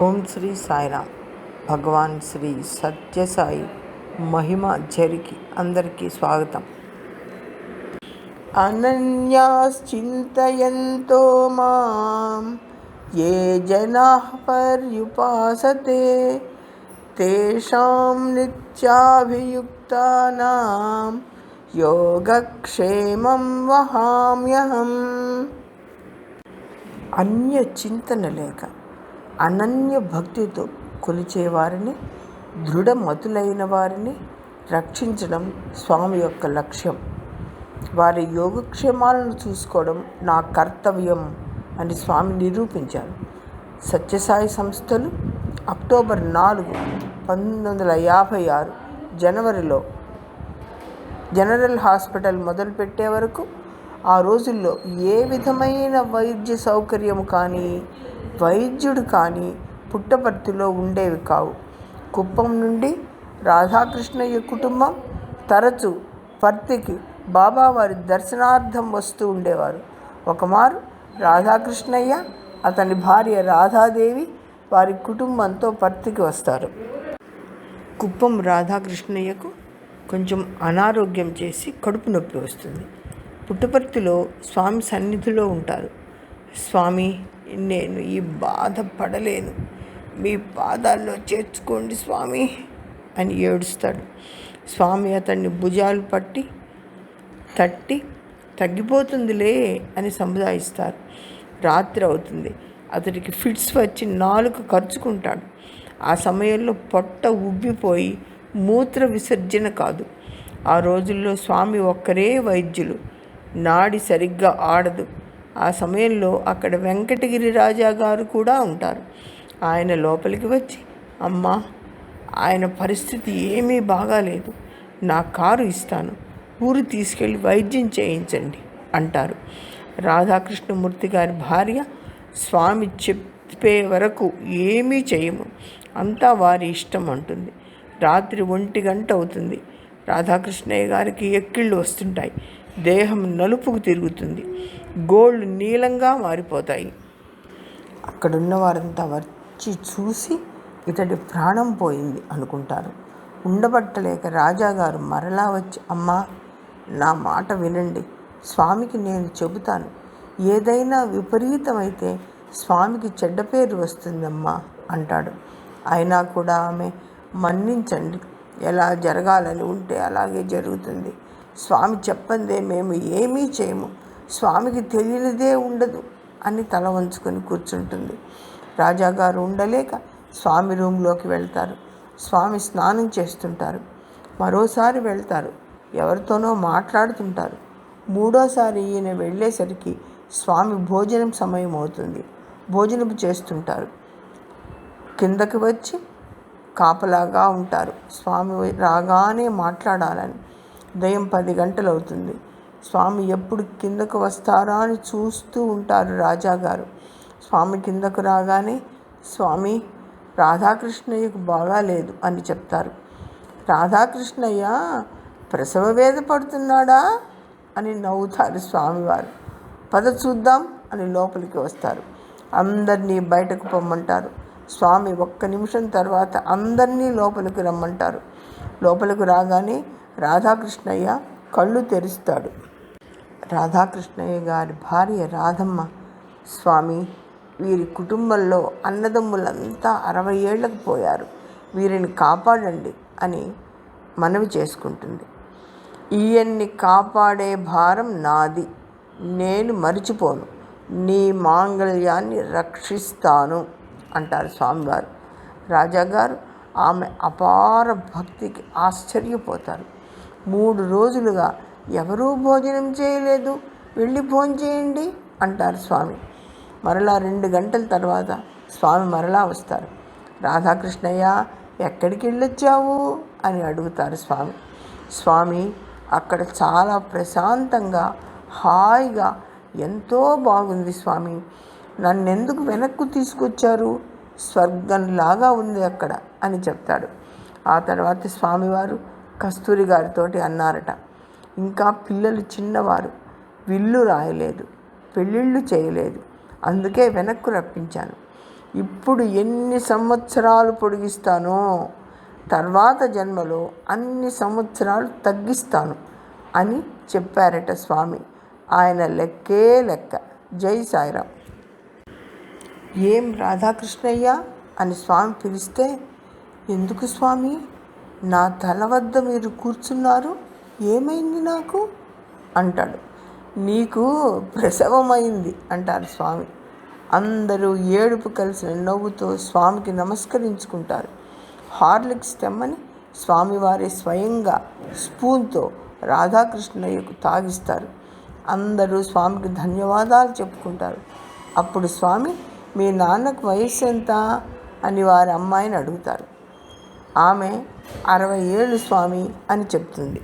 ఓం శ్రీ సాయిరామ్ భగవాన్ శ్రీ సత్యసాయి మహిమ జరిగి అందరికీ స్వాగతం అనన్యాశ్చింతయంతో మాం ఏ జనా పర్యుపాసతే తేషాం నిత్యాభియుక్తానాం యోగక్షేమం వహామ్యహం అన్య చింతన లేక అనన్య భక్తితో కొలిచే వారిని దృఢమతులైన వారిని రక్షించడం స్వామి యొక్క లక్ష్యం. వారి యోగక్షేమాలను చూసుకోవడం నా కర్తవ్యం అని స్వామి నిరూపించారు. సత్యసాయి సంస్థలు అక్టోబర్ నాలుగు పంతొమ్మిది వందల యాభై ఆరు జనవరిలో జనరల్ హాస్పిటల్ మొదలుపెట్టే వరకు ఆ రోజుల్లో ఏ విధమైన వైద్య సౌకర్యం కానీ వైద్యుడు కానీ పుట్టపర్తిలో ఉండేవి కావు. కుప్పం నుండి రాధాకృష్ణయ్య కుటుంబం తరచు పర్తికి బాబావారి దర్శనార్థం వస్తూ ఉండేవారు. ఒకమారు రాధాకృష్ణయ్య అతని భార్య రాధాదేవి వారి కుటుంబంతో పర్తికి వస్తారు. కుప్పం రాధాకృష్ణయ్యకు కొంచెం అనారోగ్యం చేసి కడుపు నొప్పి వస్తుంది. పుట్టపర్తిలో స్వామి సన్నిధిలో ఉంటారు. స్వామి నేను ఈ బాధ పడలేను. మీ పాదాల్లో చేర్చుకోండి స్వామి అని ఏడుస్తాడు. స్వామి అతన్ని భుజాలు పట్టి తట్టి తగ్గిపోతుందిలే అని సముదాయిస్తారు. రాత్రి అవుతుంది. అతడికి ఫిట్స్ వచ్చి నాలుక ఖర్చుకుంటాడు ఆ సమయంలో పొట్ట ఉబ్బిపోయి మూత్ర విసర్జన కాదు. ఆ రోజుల్లో స్వామి ఒక్కరే వైద్యులు. నాడి సరిగ్గా ఆడదు. ఆ సమయంలో అక్కడ వెంకటగిరి రాజా గారు కూడా ఉంటారు. ఆయన లోపలికి వచ్చి అమ్మా ఆయన పరిస్థితి ఏమీ బాగాలేదు. నా కారు ఇస్తాను. ఊరు తీసుకెళ్ళి వైద్యం చేయించండి అంటారు. రాధాకృష్ణమూర్తి గారి భార్య స్వామి చెప్పే వరకు ఏమీ చేయము. అంతా వారి ఇష్టం అంటుంది. రాత్రి ఒంటి గంట అవుతుంది. రాధాకృష్ణయ్య గారికి ఎక్కిళ్ళు వస్తుంటాయి. దేహం నలుపుకు తిరుగుతుంది. గోళ్ళు నీలంగా మారిపోతాయి. అక్కడున్న వారంతా వచ్చి చూసి ఇతడి ప్రాణం పోయింది అనుకుంటారు. ఉండబట్టలేక రాజాగారు మరలా వచ్చి అమ్మా నా మాట వినండి. స్వామికి నేను చెబుతాను. ఏదైనా విపరీతమైతే స్వామికి చెడ్డ పేరు వస్తుందమ్మా అంటాడు. అయినా కూడా ఆమె మన్నించండి. ఎలా జరగాలని ఉంటే అలాగే జరుగుతుంది. స్వామి చెప్పందే మేము ఏమీ చేయము. స్వామికి తెలియనిదే ఉండదు అని తల వంచుకొని కూర్చుంటుంది. రాజాగారు ఉండలేక స్వామి రూమ్లోకి వెళ్తారు. స్వామి స్నానం చేస్తుంటారు. మరోసారి వెళ్తారు. ఎవరితోనో మాట్లాడుతుంటారు. మూడోసారి ఈయన వెళ్ళేసరికి స్వామి భోజనం సమయం అవుతుంది. భోజనం చేస్తుంటారు. కిందకి వచ్చి కాపలాగా ఉంటారు. స్వామి రాగానే మాట్లాడాలని. ఉదయం పది గంటలు అవుతుంది స్వామి ఎప్పుడు కిందకు వస్తారా అని చూస్తూ ఉంటారు రాజాగారు. స్వామి కిందకు రాగానే స్వామి రాధాకృష్ణయ్యకు బాగాలేదు అని చెప్తారు. రాధాకృష్ణయ్య ప్రసవ వేద పడుతున్నాడా? అని నవ్వుతారు స్వామివారు. పద చూద్దాం అని లోపలికి వస్తారు. అందరినీ బయటకు పొమ్మంటారు. స్వామి ఒక్క నిమిషం తర్వాత అందరినీ లోపలికి రమ్మంటారు. లోపలికి రాగానే రాధాకృష్ణయ్య కళ్ళు తెరుస్తాడు. రాధాకృష్ణయ్య గారి భార్య రాధమ్మ స్వామి వీరి కుటుంబంలో అన్నదమ్ములంతా అరవై ఏళ్ళకు పోయారు. వీరిని కాపాడండి అని మనవి చేసుకుంటుంది. ఈయన్ని కాపాడే భారం నాది. నేను మరిచిపోను. నీ మాంగళ్యాన్ని రక్షిస్తాను అంటారు స్వామివారు. రాజాగారు ఆమె అపార భక్తికి ఆశ్చర్యపోతారు. మూడు రోజులుగా ఎవరూ భోజనం చేయలేదు. వెళ్ళి భోజనం చేయండి అంటారు స్వామి. మరలా రెండు గంటల తర్వాత స్వామి మరలా వస్తారు. రాధాకృష్ణయ్య ఎక్కడికి వెళ్ళొచ్చావు? అని అడుగుతారు స్వామి. స్వామి అక్కడ చాలా ప్రశాంతంగా హాయిగా ఎంతో బాగుంది స్వామి. నన్నెందుకు వెనక్కు తీసుకొచ్చారు? స్వర్గంలాగా ఉంది అక్కడ అని చెప్తాడు. ఆ తర్వాత స్వామివారు కస్తూరి గారితోటి అన్నారట. ఇంకా పిల్లలు చిన్నవారు. విల్లు రాయలేదు. పెళ్ళిళ్ళు చేయలేదు. అందుకే వెనక్కు రప్పించాను. ఇప్పుడు ఎన్ని సంవత్సరాలు పొడిగిస్తానో తర్వాత జన్మలో అన్ని సంవత్సరాలు తగ్గిస్తాను అని చెప్పారట స్వామి. ఆయన లెక్కే లెక్క. జై సాయిరాం. ఏం రాధాకృష్ణయ్య అని స్వామి పిలిస్తే ఎందుకు స్వామి? నా తల వద్ద మీరు కూర్చున్నారు. ఏమైంది నాకు? అంటాడు. నీకు ప్రసవమైంది అంటారు స్వామి. అందరూ ఏడుపు కలిసిన నవ్వుతో స్వామికి నమస్కరించుకుంటారు. హార్లిక్స్ తెమ్మని స్వామివారి స్వయంగా స్పూన్తో రాధాకృష్ణయ్యకు తాగిస్తారు. అందరూ స్వామికి ధన్యవాదాలు చెప్పుకుంటారు. అప్పుడు స్వామి మీ నాన్నకు వయస్సు ఎంత? అని వారి అమ్మాయిని అడుగుతారు. ఆమె అరవై ఏళ్ళు స్వామి అని చెప్తుంది.